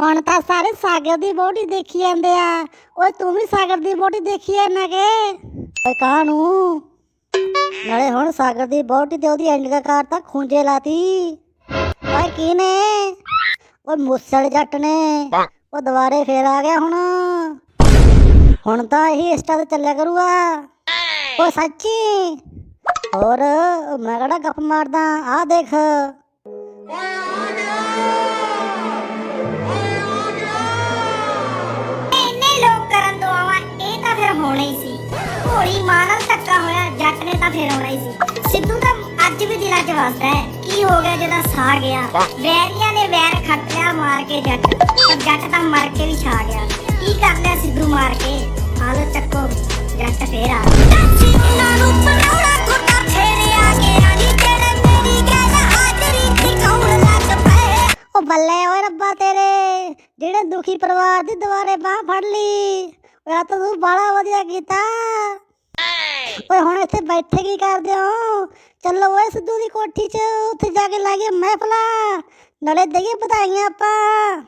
ਹੁਣ ਤਾਂ ਸਾਰੇ ਸਾਗਰ ਦੀ ਬੋਟੀ ਦੇਖੀ ਜਾਂਦੇ ਆ। ਓਏ ਤੂੰ ਵੀ ਸਾਗਰ ਦੀ ਬੋਟੀ ਦੇਖੀ ਜਾਂਦਾ ਕਿ ਓਏ ਕਾਹਨੂੰ? ਨਾਲੇ ਹੁਣ ਸਾਗਰ ਦੀ ਬੋਟੀ ਤੇ ਉਹਦੀ ਐਂਡ ਕਾਰ ਤਾਂ ਖੂੰਜੇ ਲਾਤੀ। ਓਏ ਕੀ ਨੇ ਓਏ ਮੁੱਸਲ ਜੱਟ ਨੇ। ਉਹ ਦੁਬਾਰੇ ਫੇਰ ਆ ਗਿਆ ਹੁਣ। ਹੁਣ ਤਾਂ ਇਹੀ ਇੰਸਟਾ ਤੇ ਚੱਲਿਆ ਕਰੂਗਾ। ਓ ਸੱਚੀ? ਹੋਰ, ਮੈਂ ਕਿਹੜਾ ਗੱਪ ਮਾਰਦਾ? ਆ ਦੇਖ। ਹੋਣਾ ਹੀ ਸੀ। ਭੋਲੀ ਮਾਂ ਨਾਲ ਧੱਕਾ ਹੋਇਆ ਜੱਟ ਨੇ ਤਾਂ ਫਿਰ ਆਉਣਾ ਹੀ ਸੀ। ਸਿੱਧੂ ਤਾਂ ਅੱਜ ਵੀ ਦਿਲਾਂ 'ਚ ਵਸਦਾ ਹੈ। ਕੀ ਹੋ ਗਿਆ ਜਦੋਂ ਸਾ ਗਿਆ? ਵੈਰੀਆਂ ਨੇ ਵੈਰ ਖੱਟਿਆ ਮਾਰ ਕੇ ਜੱਟ। ਪਰ ਜੱਟ ਤਾਂ ਮਰ ਕੇ ਵੀ ਛਾ ਗਿਆ। ਕੀ ਕਰ ਲਿਆ ਸਿੱਧੂ ਮਾਰ ਕੇ? ਹਾਲ ਚੱਕੋ ਜੱਟ ਫੇਰ ਆ ਇਹਨਾਂ ਨੂੰ ਬਣਾਉਣਾ ਖੁੱਟਾ ਫੇਰਿਆ ਗਿਆ ਨੀ। ਜਿਹੜੇ ਮੇਰੀ ਗੱਲ ਹਾਜ਼ਰੀ ਤੇ ਕੌਣ ਲੱਗ ਪਏ। ਉਹ ਬੱਲੇ ਓਏ ਰੱਬਾ ਤੇਰੇ। ਜਿਹੜੇ ਦੁਖੀ ਪਰਿਵਾਰ ਦੀ ਦੁਆਰੇ ਬਾਹ ਫੜ ਲਈ। ਓਏ ਆ ਤਾਂ ਤੂੰ ਬਾਲਾ ਵਧੀਆ ਕੀਤਾ। ਓਏ ਹੁਣ ਇੱਥੇ ਬੈਠੇ ਕੀ ਕਰਦੇ ਹੋ? ਚੱਲੋ ਓਏ ਸਿੱਧੂ ਦੀ ਕੋਠੀ 'ਚ, ਉੱਥੇ ਜਾ ਕੇ ਲਾਗੇ ਮਹਿਫਲਾ। ਨਾਲੇ ਦਈਏ ਵਧਾਈਆਂ ਆਪਾਂ।